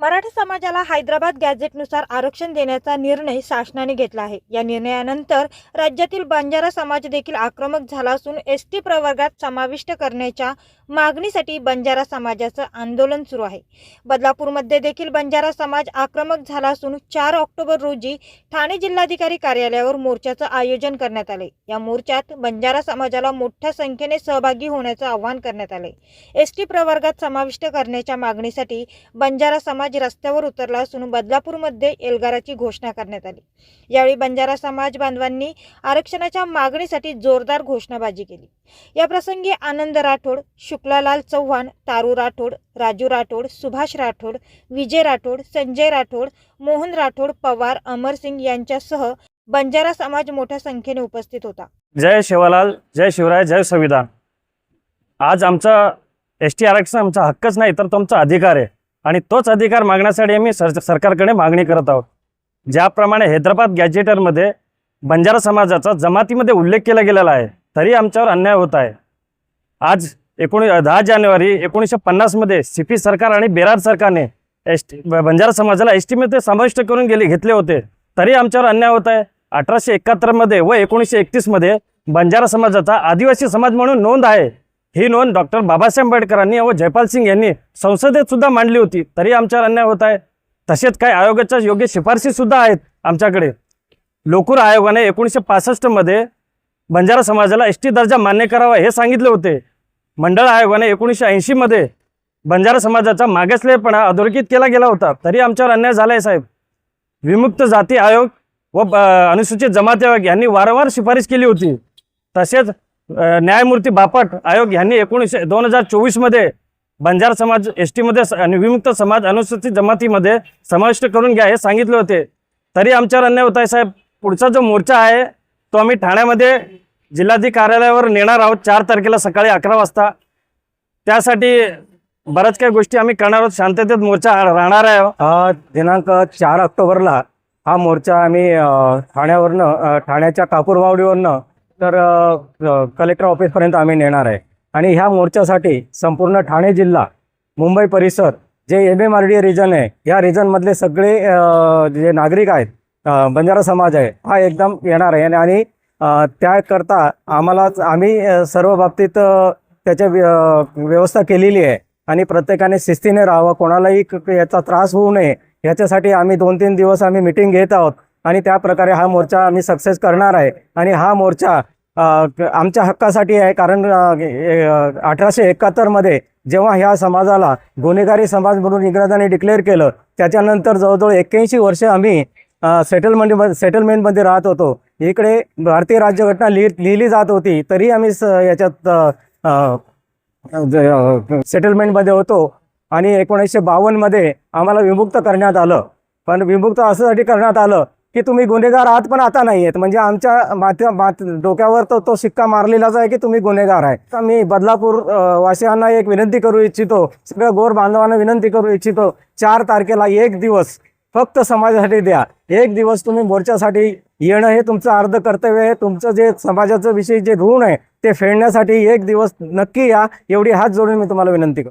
मराठा समाजाला हैदराबाद गॅझेटनुसार आरक्षण देण्याचा निर्णय शासनाने घेतला आहे. या निर्णयानंतर राज्यातील बंजारा समाज देखील आक्रमक झाला असून एस टी प्रवर्गात समाविष्ट करण्याच्या मागणीसाठी बंजारा समाजाचं आंदोलन सुरू आहे. बदलापूरमध्ये देखील बंजारा समाज आक्रमक झाला असून चार ऑक्टोबर रोजी ठाणे जिल्हाधिकारी कार्यालयावर मोर्चाचं आयोजन करण्यात आले. या मोर्चात बंजारा समाजाला मोठ्या संख्येने सहभागी होण्याचं आवाहन करण्यात आले. एस टी प्रवर्गात समाविष्ट करण्याच्या मागणीसाठी बंजारा समाज रस्त्यावर उतरला असून बदलापूरमध्ये एल्गाराची घोषणा करण्यात आली. यावेळी बंजारा समाज बांधवांनी आरक्षणाच्या मागणीसाठी जोरदार घोषणाबाजी केली. या प्रसंगी आनंद राठोड शुक्लालाल चव्हाण तारू राठोड राजू राठोड सुभाष राठोड विजय राठोड संजय राठोड मोहन राठोड पवार अमर सिंग यांच्यासह बंजारा समाज मोठ्या संख्येने उपस्थित होता. जय शिवालाल जय शिवराय जय संविधान. आज आमचा एस टी आरक्षण आमचा हक्कच नाही तर तो आमचा अधिकार आहे. आणि तोच अधिकार मागण्यासाठी आम्ही सर सरकारकडे मागणी करत आहोत. ज्याप्रमाणे हैदराबाद गॅजेटरमध्ये बंजारा समाजाचा जमातीमध्ये उल्लेख केला गेलेला आहे तरी आमच्यावर अन्याय होत आहे. आज एकोणी दहा जानेवारी एकोणीसशे पन्नासमध्ये पी सरकार आणि बेरार सरकारने एस टी बंजारा समाजाला एस टीमध्ये समाविष्ट करून गेले घेतले होते तरी आमच्यावर अन्याय होत आहे. अठराशे एकाहत्तरमध्ये व एकोणीसशे एकतीसमध्ये बंजारा समाजाचा आदिवासी समाज म्हणून नोंद आहे. ही नोंद डॉक्टर बाबासाहेब आंबेडकरांनी व जयपाल सिंग यांनी संसदेत सुद्धा मांडली होती. तरी आमच्यावर अन्याय होत आहे. तसेच काही आयोगाच्या योग्य शिफारसी सुद्धा आहेत आमच्याकडे. लोकूर आयोगाने एकोणीसशे पासष्टमध्ये बंजारा समाजाला एस टी दर्जा मान्य करावा हे सांगितले होते. मंडळ आयोगाने एकोणीसशे ऐंशीमध्ये बंजारा समाजाचा मागासलेपणा अधोरेखित केला गेला होता. तरी आमच्यावर अन्याय झाला आहे साहेब. विमुक्त जाती आयोग व ब- अनुसूचित जमाती आयोग यांनी वारंवार शिफारस केली होती. तसेच न्यायमूर्ती बापट आयोग यांनी एकोणीसशे दोन हजार चोवीसमध्ये बंजार समाज एस टीमध्ये विमुक्त समाज अनुसूचित जमातीमध्ये समाविष्ट करून घ्या हे सांगितले होते. तरी आमच्यावर अन्याय होत आहे साहेब. पुढचा जो मोर्चा आहे तो आम्ही ठाण्यामध्ये जिल्हाधिकारी कार्यालयावर नेणार आहोत चार तारखेला सकाळी अकरा वाजता. त्यासाठी बऱ्याच काही गोष्टी आम्ही करणार आहोत. शांततेत मोर्चा राहणार आहे. दिनांक चार ऑक्टोबरला हा मोर्चा आम्ही ठाण्यावरनं ठाण्याच्या कापूरवावडीवरनं तर कलेक्टर ऑफिसपर्यंत आम्ही नेणार आहे. आणि ह्या मोर्चासाठी संपूर्ण ठाणे जिल्हा मुंबई परिसर जे M M R D region आहे या रिजनमधले सगळे जे नागरिक आहेत बंजारा समाज आहे हा एकदम येणार आहे. आणि- आणि त्याकरता आम्हाला आम्ही सर्व बाबतीत त्याच्या व्य- व्यवस्था केलेली आहे. आणि प्रत्येकाने शिस्तीने राहावं कोणालाही क- याचा त्रास होऊ नये याच्यासाठी आम्ही दोन तीन दिवस आम्ही मिटिंग घेत आहोत. आणि त्या प्रकारे हा मोर्चा आम्ही सक्सेस करणार आहे. आणि हा मोर्चा आमच्या हक्कासाठी आहे. कारण अठराशे एकाहत्तरमध्ये जेव्हा ह्या समाजाला गुन्हेगारी समाज म्हणून इंग्रजांनी डिक्लेअर केलं त्याच्यानंतर जवळजवळ एक्क्याऐंशी वर्ष आम्ही सेटलमेंट सेटलमेंटमध्ये राहत होतो. इकडे भारतीय राज्यघटना लिहि लिहिली जात होती तरी आम्ही स याच्यात सेटलमेंटमध्ये होतो. आणि एकोणीसशे बावन्नमध्ये आम्हाला विमुक्त करण्यात आलं. पण विमुक्त असंसाठी करण्यात आलं की तुम्ही गुन्हेगार आहात पण आता नाही आहेत म्हणजे आमच्या माथ्या माथ डोक्यावर तो तो शिक्का मारलेलाच आहे की तुम्ही गुन्हेगार आहे. तर मी बदलापूर वासियांना एक विनंती करू इच्छितो. सगळ्या गोर बांधवांना विनंती करू इच्छितो. चार तारखेला एक दिवस फक्त समाजासाठी द्या. एक दिवस तुम्ही मोर्चासाठी येणं हे तुमचं अर्ध कर्तव्य आहे. तुमचं जे समाजाचं विषयी जे ऋण आहे ते फेडण्यासाठी एक दिवस नक्की या. एवढी हात जोडून मी तुम्हाला विनंती करतो